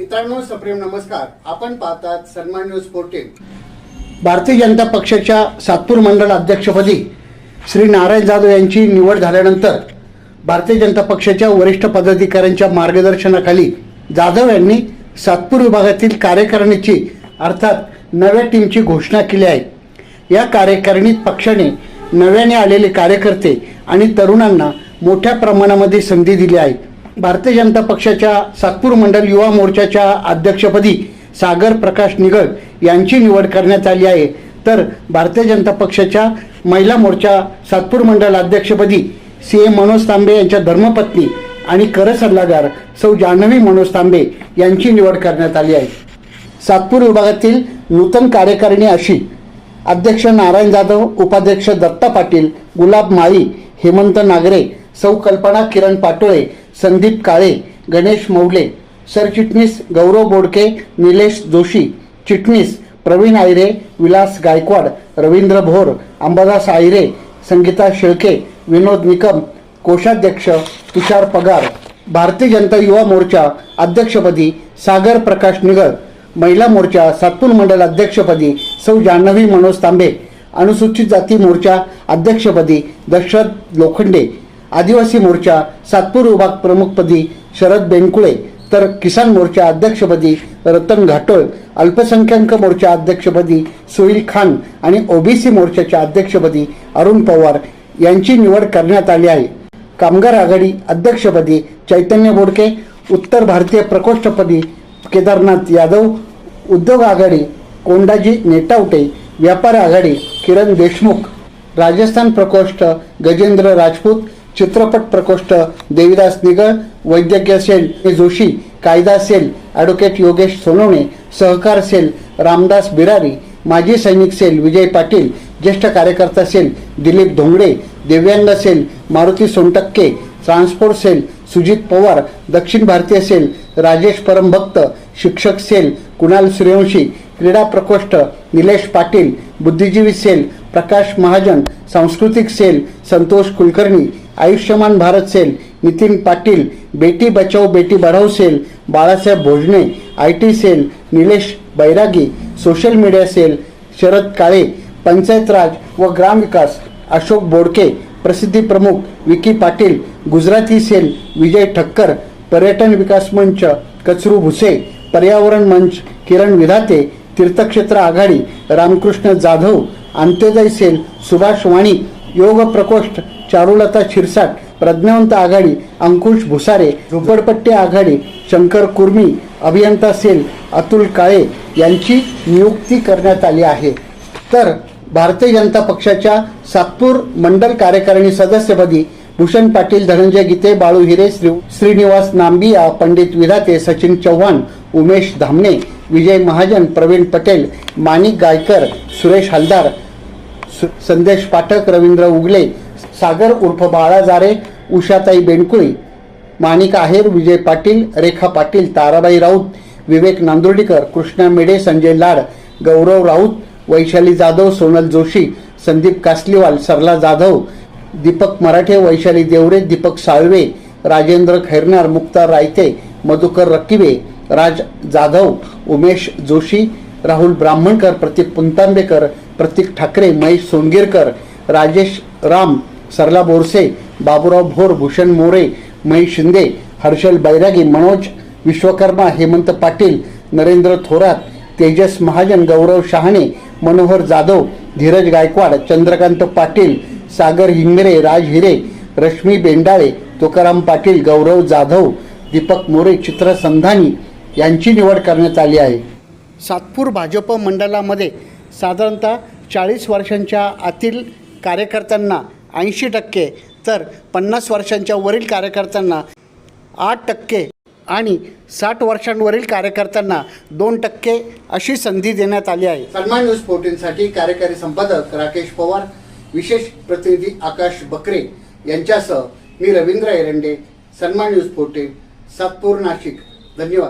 मित्रांनो सप्रेम नमस्कार. आपण पाहतात सन्मान न्यूज फोर्टीन भारतीय जनता पक्षाच्या सातपूर मंडळ अध्यक्षपदी श्री नारायण जाधव यांची निवड झाल्यानंतर भारतीय जनता पक्षाच्या वरिष्ठ पदाधिकाऱ्यांच्या मार्गदर्शनाखाली जाधव यांनी सातपूर विभागातील कार्यकारिणीची अर्थात नव्या टीमची घोषणा केली आहे. या कार्यकारिणीत पक्षाने नव्याने आलेले कार्यकर्ते आणि तरुणांना मोठ्या प्रमाणामध्ये संधी दिली आहे. भारतीय जनता पक्षाच्या सातपूर मंडल युवा मोर्चाच्या अध्यक्षपदी सागर प्रकाश निगळ यांची निवड करण्यात आली आहे. तर भारतीय जनता पक्षाच्या महिला मोर्चा सातपूर मंडल अध्यक्षपदी सी ए मनोज तांबे यांच्या धर्मपत्नी आणि कर सल्लागार सौ जान्हवी मनोज तांबे यांची निवड करण्यात आली आहे. सातपूर विभागातील नूतन कार्यकारिणी अशी अध्यक्ष नारायण जाधव उपाध्यक्ष दत्ता पाटील गुलाब माळी हेमंत नागरे सौ कल्पना किरण पाटोळे संदीप काळे गणेश मौले सरचिटणीस गौरव बोडके निलेश जोशी चिटणीस प्रवीण आयरे विलास गायकवाड रवींद्र भोर अंबादास आयरे संगीता शेळके विनोद निकम कोषाध्यक्ष तुषार पगार भारतीय जनता युवा मोर्चा अध्यक्षपदी सागर प्रकाश निगळ महिला मोर्चा सातपूर मंडल अध्यक्षपदी सौ जान्हवी मनोज तांबे अनुसूचित जाती मोर्चा अध्यक्षपदी दशरथ लोखंडे आदिवासी मोर्चा सातपूर विभाग प्रमुखपदी शरद बेनकुळे तर किसान मोर्चा अध्यक्षपदी रतन घाटोळ अल्पसंख्याक मोर्चा अध्यक्षपदी सोहिल खान आणि ओबीसी मोर्चाच्या अध्यक्षपदी अरुण पवार यांची निवड करण्यात आली आहे. कामगार आघाडी अध्यक्षपदी चैतन्य बोडके उत्तर भारतीय प्रकोष्ठपदी केदारनाथ यादव उद्योग आघाडी कोंडाजी नेटावटे व्यापार आघाडी किरण देशमुख राजस्थान प्रकोष्ठ गजेंद्र राजपूत चित्रपट प्रकोष्ठ देविदास निगळ वैद्यकीय सेल जोशी कायदा सेल ॲडव्होकेट योगेश सोनवणे सहकार सेल रामदास बिरारी माजी सैनिक सेल विजय पाटील ज्येष्ठ कार्यकर्ता सेल दिलीप धोंगडे दिव्यांग cell Maruti Sontakke transport cell Sujit Pawar दक्षिण भारतीय सेल राजेश परमभक्त शिक्षक सेल कुणाल सूर्यवंशी क्रीडा प्रकोष्ठ निलेश पाटील बुद्धिजीवी सेल प्रकाश महाजन सांस्कृतिक cell Santosh Kulkarni Ayushman Bharat cell Nitin Patil Beti Bachao Beti Badhao cell Balasaheb Bhojane I T cell Nilesh Bairagi social media cell Sharad Kale panchayat raj व ग्रामविकास अशोक बोडके प्रसिद्धी प्रमुख विकी पाटील गुजराती सेल विजय ठक्कर पर्यटन विकास मंच कचरू भुसे पर्यावरण मंच किरण विधाते तीर्थक्षेत्र आघाडी रामकृष्ण जाधव अंत्योदय सेल सुभाष वाणी योग प्रकोष्ठ चारुलता शिरसाट प्रज्ञावंत आघाडी अंकुश भुसारे झोपडपट्टी आघाडी शंकर कुर्मी अभियंता सेल अतुल काळे यांची नियुक्ती करण्यात आली आहे. तर भारतीय जनता पक्षाच्या सातपूर मंडल कार्यकारिणी सदस्यपदी भूषण पाटील धनंजय गीते बाळू हिरे श्री श्रीनिवास नांबिया पंडित विधाते सचिन चव्हाण उमेश धामणे विजय महाजन प्रवीण पटेल माणिक गायकर सुरेश हलदार संदेश पाठक रवींद्र उगले सागर उर्फ बाळा जारे उषाताई बेणकुळी माणिक आहेर विजय पाटील रेखा पाटील ताराबाई राऊत विवेक नांदुर्डीकर कृष्णा मेढे संजय लाड गौरव राऊत वैशाली जाधव सोनल जोशी संदीप कासलीवाल सरला जाधव दीपक मराठे वैशाली देवरे दीपक साळवे राजेंद्र खैरनार मुक्ता रायते मधुकर रक्किबे राज जाधव उमेश जोशी राहुल ब्राह्मणकर प्रतीक पुंतांबेकर प्रतीक ठाकरे महेश सोनगिरकर राजेश राम सरला बोरसे बाबुराव भोर भूषण मोरे महेश शिंदे हर्षल बैरागी मनोज विश्वकर्मा हेमंत पाटील नरेंद्र थोरात तेजस महाजन गौरव शहाणे मनोहर जाधव धीरज गायकवाड चंद्रकांत पाटील सागर हिंगरे राज हिरे रश्मी बेंडाळे तुकाराम पाटील गौरव जाधव दीपक मोरे चित्र संधानी यांची निवड करण्यात आली आहे. सातपूर भाजप मंडळामध्ये साधारणतः चाळीस वर्षांच्या आतील कार्यकर्त्यांना ऐंशी टक्के. तर पन्नास वर्षांच्या वरील कार्यकर्त्यांना आठ टक्के आणि साठ वर्षांवरील कार्यकर्त्यांना दोन टक्के अशी संधी देण्यात आली आहे. सन्मान न्यूज फोर्टीनसाठी कार्यकारी संपादक राकेश पवार विशेष प्रतिनिधी आकाश बकरे यांच्यासह मी रवींद्र एरंडे सन्मान न्यूज फोर्टीन सातपूर नाशिक. धन्यवाद.